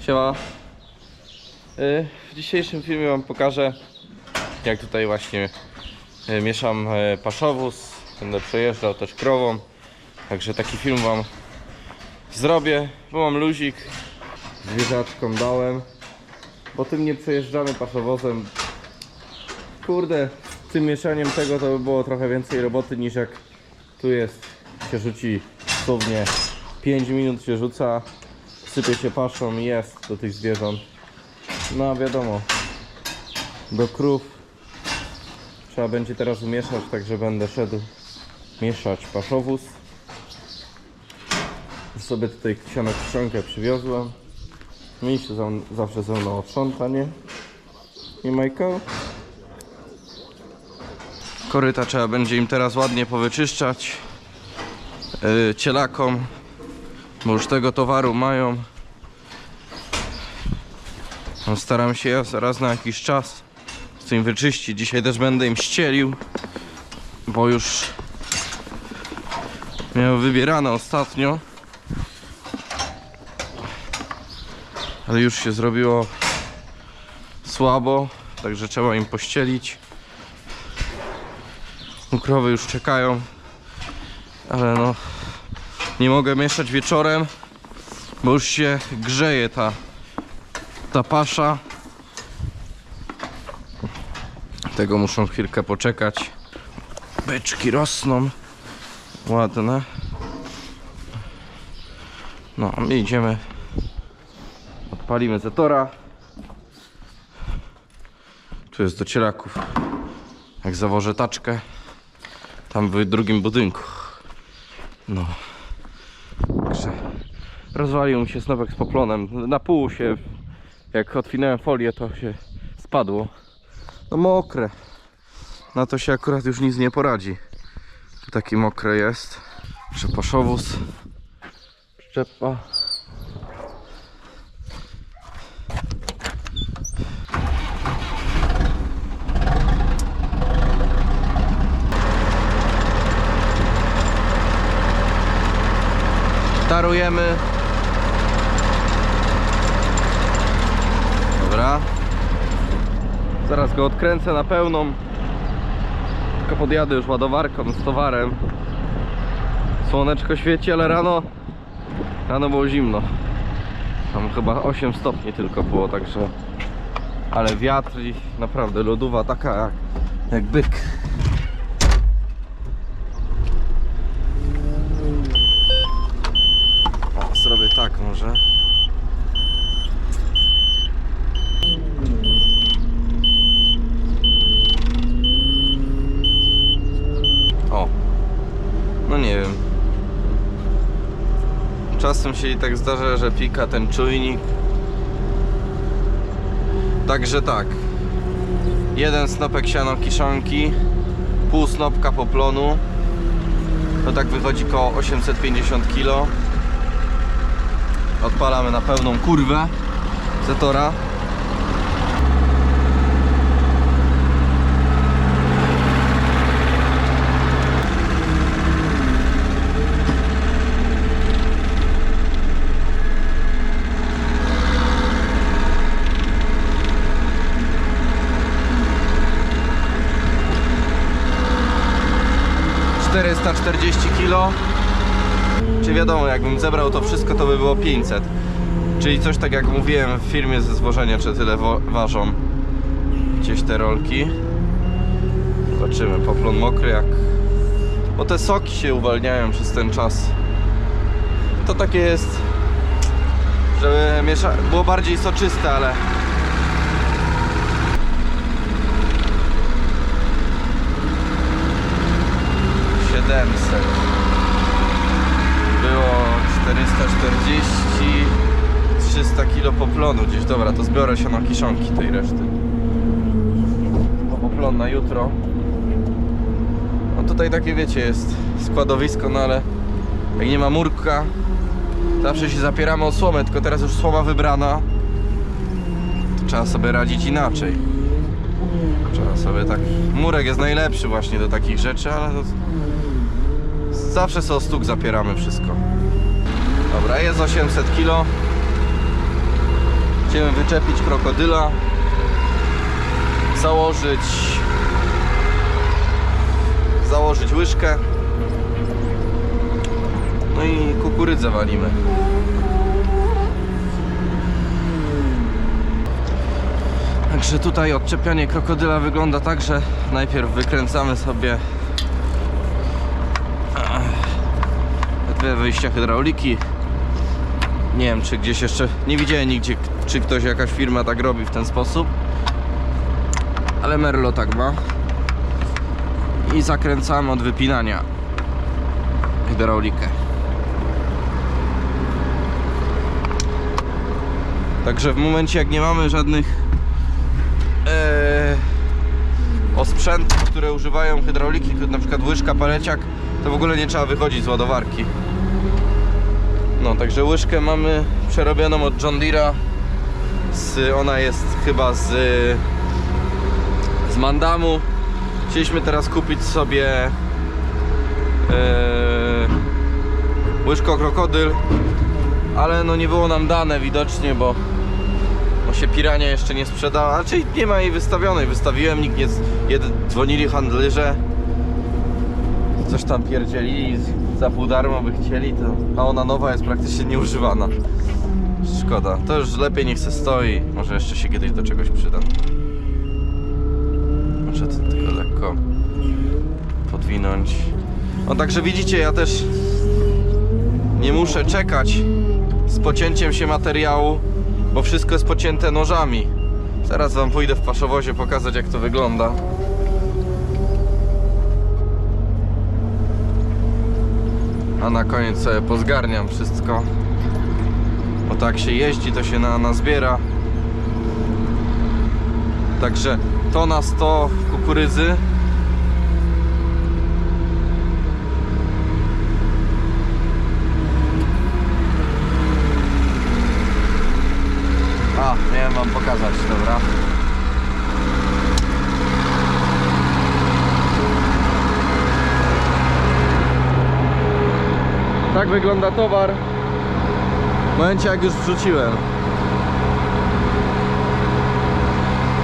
Siema. Y, W dzisiejszym filmie wam pokażę jak tutaj właśnie y, mieszam y, paszowóz. Będę przejeżdżał też krową. Także taki film wam zrobię, bo mam luzik. Zwierzaczkom dałem. Bo tym nie przejeżdżamy paszowozem. Kurde, tym mieszaniem tego to by było trochę więcej roboty niż jak tu jest. Się rzuci dosłownie 5 minut się rzuca, sypie się paszą i jest do tych zwierząt. No wiadomo, do krów trzeba będzie teraz umieszać, także będę szedł mieszać paszowóz. Sobie tutaj siano kiszonkę przywiozłem. Miś za- zawsze ze mną sprząta, nie? Nie Michael? Koryta trzeba będzie im teraz ładnie powyczyszczać yy, cielakom, bo już tego towaru mają. No, staram się ja raz na jakiś czas z tym wyczyścić. Dzisiaj też będę im ścielił, bo już miałem wybierane ostatnio. Ale już się zrobiło słabo, także trzeba im pościelić. Ukrowy już czekają, ale no nie mogę mieszać wieczorem, bo już się grzeje ta, ta pasza. Tego muszą chwilkę poczekać. Beczki rosną. Ładne. No, my idziemy. Odpalimy zetora. Tu jest do cielaków. Jak zawożę taczkę. Tam w drugim budynku. No. Rozwalił mi się snopek z poplonem. Na pół się, jak otwinąłem folię, to się spadło. No mokre. Na to się akurat już nic nie poradzi. Tu taki mokre jest. Przepaszowóz. Szczepa. Tarujemy. Dobra. Zaraz go odkręcę na pełną. Tylko podjadę już ładowarką z towarem. Słoneczko świeci, ale rano rano było zimno. Tam chyba 8 stopni tylko było, także ale wiatr i naprawdę lodowa taka jak, jak byk. O, zrobię tak może. Nie wiem. Czasem się i tak zdarza, że pika ten czujnik. Także tak. Jeden snopek siano kiszonki, pół snopka poplonu. To tak wychodzi koło 850 kg. Odpalamy na pełną kurwę Zetora. Czterysta czterdzieści kg. Czy wiadomo, jakbym zebrał to wszystko, to by było 500. Czyli coś tak jak mówiłem w filmie ze zwożenia, czy tyle ważą gdzieś te rolki. Zobaczymy, poplon mokry jak... Bo te soki się uwalniają przez ten czas. To takie jest, żeby było bardziej soczyste, ale... Siedemset. Było 440 300 kg poplonu gdzieś. Dobra to zbiorę się na kiszonki tej reszty. Bo poplon na jutro. No tutaj takie wiecie jest składowisko no ale jak nie ma murka zawsze się zapieramy o słomę tylko teraz już słoma wybrana. To trzeba sobie radzić inaczej. Trzeba sobie tak murek jest najlepszy właśnie do takich rzeczy ale to Zawsze sobie o zapieramy wszystko. Dobra, jest 800 kg. Chcemy wyczepić krokodyla, założyć założyć łyżkę no i kukurydzę walimy. Także tutaj odczepianie krokodyla wygląda tak, że najpierw wykręcamy sobie Dwie wyjścia hydrauliki. Nie wiem, czy gdzieś jeszcze nie widziałem nigdzie, czy ktoś, jakaś firma tak robi w ten sposób. Ale Merlo tak ma. I zakręcamy od wypinania hydraulikę. Także w momencie jak nie mamy żadnych e, osprzętów, które używają hydrauliki, na przykład łyżka, paleciak, to w ogóle nie trzeba wychodzić z ładowarki. No, także łyżkę mamy przerobioną od John Deere'a. Ona jest chyba z, z Mandamu. Chcieliśmy teraz kupić sobie e, łyżko krokodyl, ale no nie było nam dane widocznie, bo, bo się pirania jeszcze nie sprzedała. Znaczy nie ma jej wystawionej. Wystawiłem, nikt nie. Jed, dzwonili handlerze. Coś tam pierdzieli za pół darmo by chcieli, to, a ona nowa jest praktycznie nieużywana. Szkoda. To już lepiej niech se stoi. Może jeszcze się kiedyś do czegoś przyda. Muszę to tylko lekko podwinąć. No także widzicie, ja też nie muszę czekać z pocięciem się materiału, bo wszystko jest pocięte nożami. Zaraz wam pójdę w paszowozie pokazać jak to wygląda. A na koniec sobie pozgarniam wszystko. Bo tak się jeździ, to się na, nazbiera. Także to na 100 kukurydzy. A, miałem wam pokazać, dobra. Tak wygląda towar. W momencie jak już wrzuciłem.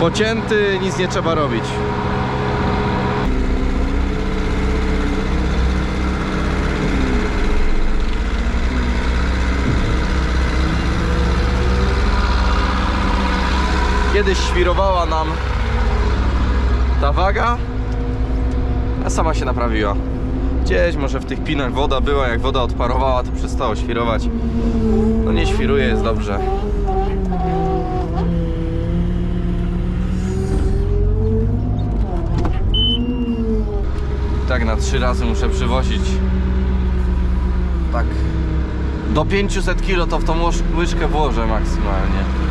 Pocięty, nic nie trzeba robić. Kiedyś świrowała nam ta waga, a sama się naprawiła. Gdzieś może w tych pinach woda była, jak woda odparowała, to przestało świrować. No nie świruje, jest dobrze. Tak na trzy razy muszę przywozić. Tak. Do 500 kg to w tą łyżkę włożę maksymalnie.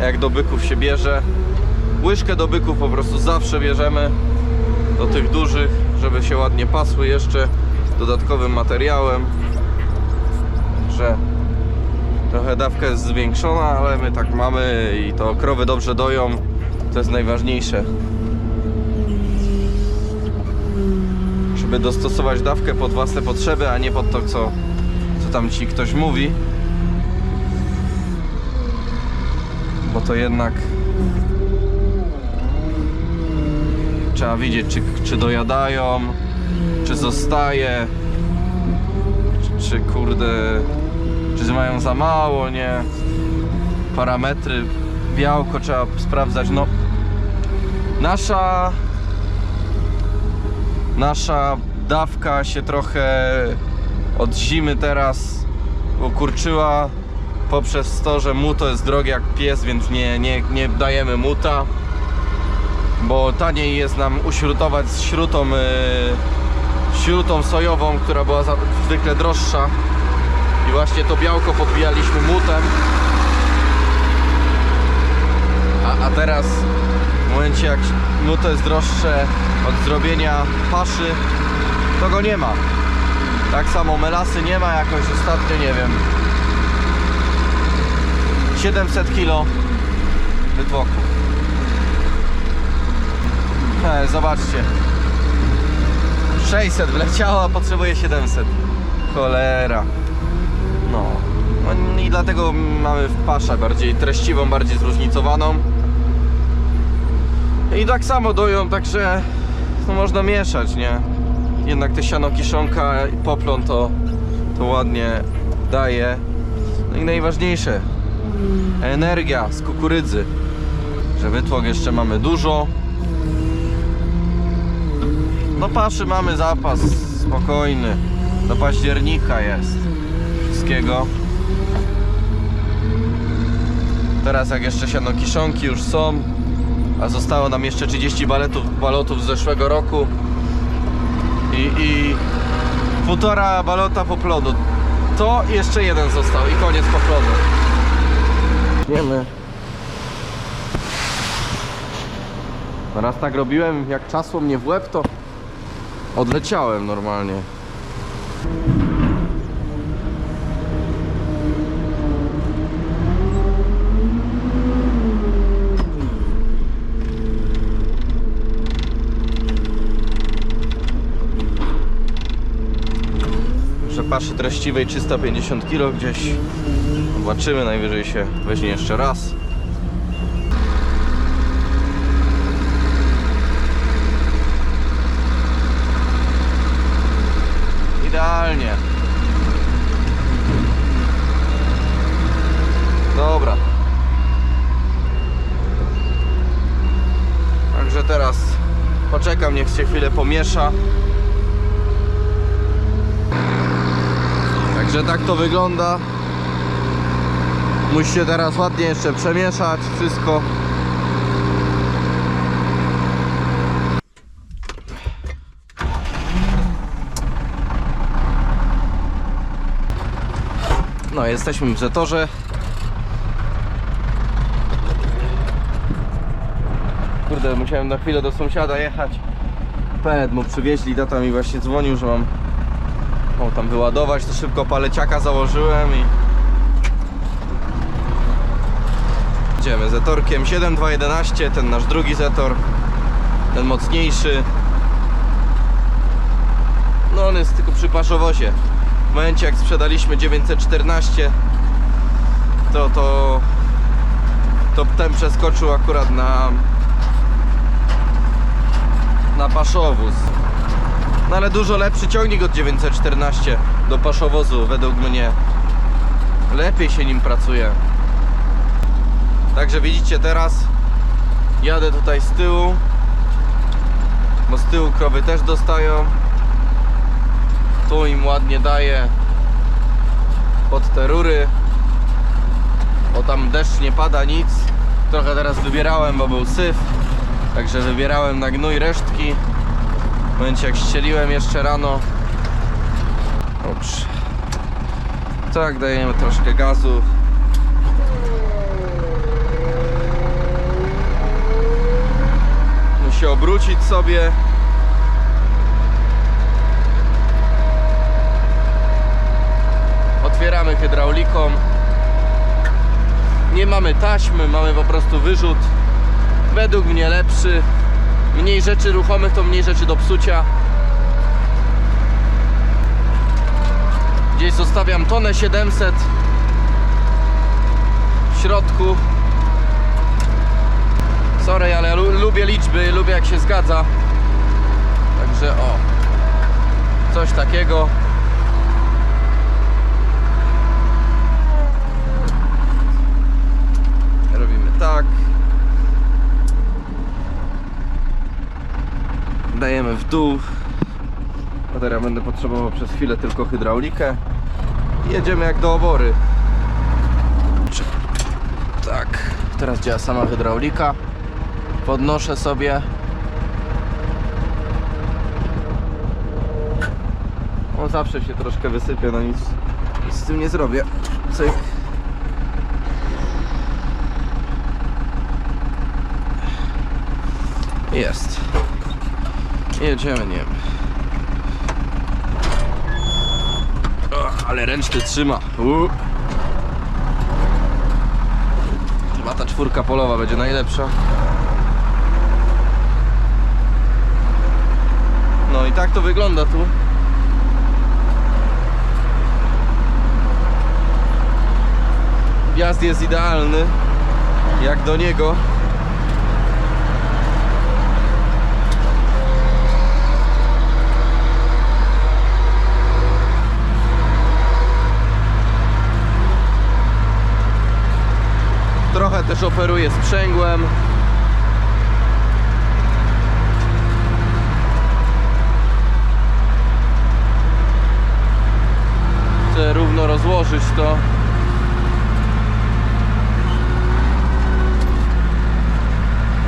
Jak do byków się bierze. Łyżkę do byków po prostu zawsze bierzemy do tych dużych, żeby się ładnie pasły jeszcze dodatkowym materiałem. Że trochę dawka jest zwiększona, ale my tak mamy i to krowy dobrze doją. To jest najważniejsze. Żeby dostosować dawkę pod własne potrzeby, a nie pod to, co, co tam ci ktoś mówi. Bo to jednak trzeba widzieć, czy, czy dojadają, czy zostaje, czy, czy kurde, czy mają za mało, nie? Parametry, białko trzeba sprawdzać. No, nasza nasza dawka się trochę od zimy teraz ukurczyła poprzez to, że muto jest drogie jak pies, więc nie, nie, nie dajemy muta. Bo taniej jest nam uśrutować z śrutą, yy, śrutą sojową, która była za, zwykle droższa. I właśnie to białko podbijaliśmy mutem. A, a teraz w momencie jak muto jest droższe od zrobienia paszy, to go nie ma. Tak samo melasy nie ma jakoś ostatnio, nie wiem, 700 kg wytłoku. E, zobaczcie. 600 wleciało, a potrzebuje 700. Cholera. No. no i dlatego mamy w paszę bardziej treściwą, bardziej zróżnicowaną. I tak samo doją, także no można mieszać, nie? Jednak te siano kiszonka i poplon to, to ładnie daje. No i najważniejsze, energia z kukurydzy. Że wytłok jeszcze mamy dużo. No paszy mamy zapas spokojny. Do października jest wszystkiego. Teraz jak jeszcze siano kiszonki już są, a zostało nam jeszcze 30 baletów, balotów z zeszłego roku i, i półtora balota poplonu. To jeszcze jeden został i koniec poplonu. Wiemy. Raz tak robiłem, jak czasło mnie w łeb, to odleciałem normalnie. Przepaszy treściwej 350 kg gdzieś. Zobaczymy, najwyżej się weźmie jeszcze raz. Idealnie. Dobra. Także teraz poczekam, niech się chwilę pomiesza. Także tak to wygląda. Musicie teraz ładnie jeszcze przemieszać wszystko. No, jesteśmy w Zetorze. Kurde, musiałem na chwilę do sąsiada jechać. Ped mu przywieźli, tata mi właśnie dzwonił, że mam o, tam wyładować, to szybko paleciaka założyłem i... Idziemy Zetorkiem 7211, ten nasz drugi Zetor, ten mocniejszy. No on jest tylko przy paszowozie. W momencie jak sprzedaliśmy 914, to to, to ten przeskoczył akurat na na paszowóz. No ale dużo lepszy ciągnik od 914 do paszowozu według mnie. Lepiej się nim pracuje. Także widzicie teraz jadę tutaj z tyłu. Bo z tyłu krowy też dostają. Tu im ładnie daje pod te rury. Bo tam deszcz nie pada nic. Trochę teraz wybierałem, bo był syf. Także wybierałem na gnój resztki. Momencie jak ścieliłem jeszcze rano. Dobrze. Tak, dajemy troszkę gazu. Musi obrócić sobie. Otwieramy hydrauliką. Nie mamy taśmy, mamy po prostu wyrzut. Według mnie lepszy Mniej rzeczy ruchomych to mniej rzeczy do psucia. Gdzieś zostawiam tonę 700 w środku. Sorry, ale lu lubię liczby, lubię jak się zgadza. Także o, coś takiego. Robimy tak. Dajemy w dół. A teraz będę potrzebował przez chwilę tylko hydraulikę. Jedziemy jak do obory. Tak, teraz działa sama hydraulika. Podnoszę sobie. On zawsze się troszkę wysypie, no nic, nic z tym nie zrobię. Cyk. jest Jedziemy, nie wiem. O, ale ręczny trzyma. Chyba ta czwórka polowa będzie najlepsza. No i tak to wygląda tu. Wjazd jest idealny, jak do niego. Trochę też operuję sprzęgłem. Chcę równo rozłożyć to.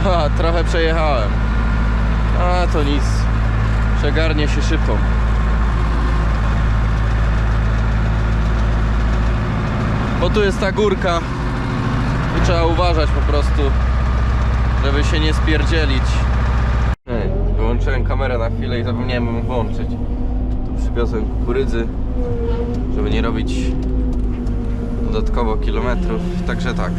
Ha, trochę przejechałem. A to nic. Przegarnie się szybko. Bo tu jest ta górka. Tu trzeba uważać po prostu, żeby się nie spierdzielić. Wyłączyłem kamerę na chwilę i zapomniałem ją włączyć. Tu przywiozłem kukurydzy, żeby nie robić dodatkowo kilometrów. Także tak.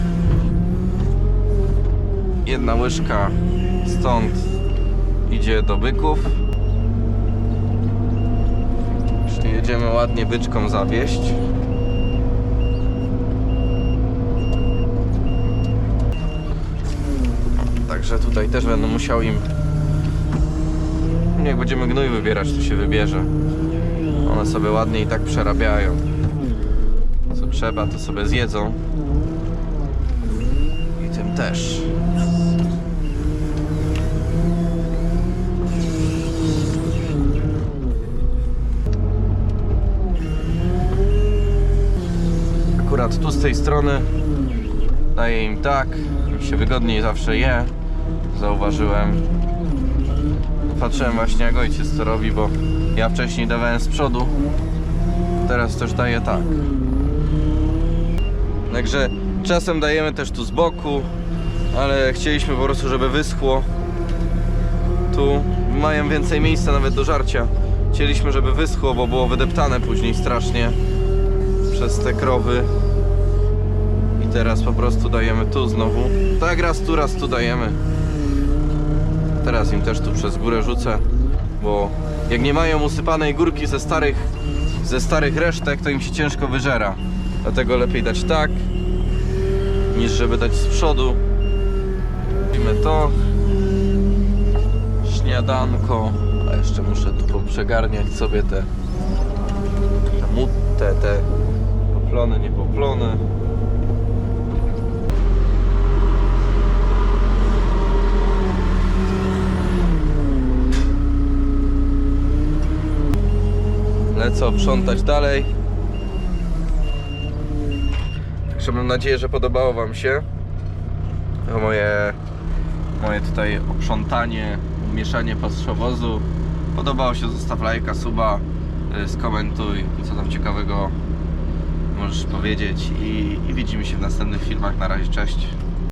Jedna łyżka stąd idzie do byków. Jedziemy ładnie byczką zawieść. Także tutaj też będę musiał im. Jak będziemy gnój wybierać, to się wybierze. One sobie ładnie i tak przerabiają. Co trzeba, to sobie zjedzą. I tym też. Akurat tu z tej strony daję im tak, mi się wygodniej zawsze je. Zauważyłem. Patrzyłem właśnie jak ojciec to robi, bo ja wcześniej dawałem z przodu. Teraz też daję tak. Także czasem dajemy też tu z boku, ale chcieliśmy po prostu, żeby wyschło. Tu mają więcej miejsca nawet do żarcia. Chcieliśmy, żeby wyschło, bo było wydeptane później strasznie przez te krowy. I teraz po prostu dajemy tu znowu. Tak raz tu, raz tu dajemy. Teraz im też tu przez górę rzucę, bo jak nie mają usypanej górki ze starych, ze starych resztek, to im się ciężko wyżera. Dlatego lepiej dać tak, niż żeby dać z przodu. Robimy to. Śniadanko. A jeszcze muszę tu poprzegarniać sobie te, te, te, te poplony, Lecę oprzątać dalej. Także mam nadzieję, że podobało Wam się moje, moje tutaj oprzątanie, mieszanie pastrzowozu. Podobało się, zostaw lajka, suba, y, skomentuj, co tam ciekawego możesz powiedzieć i, i widzimy się w następnych filmach. Na razie, cześć.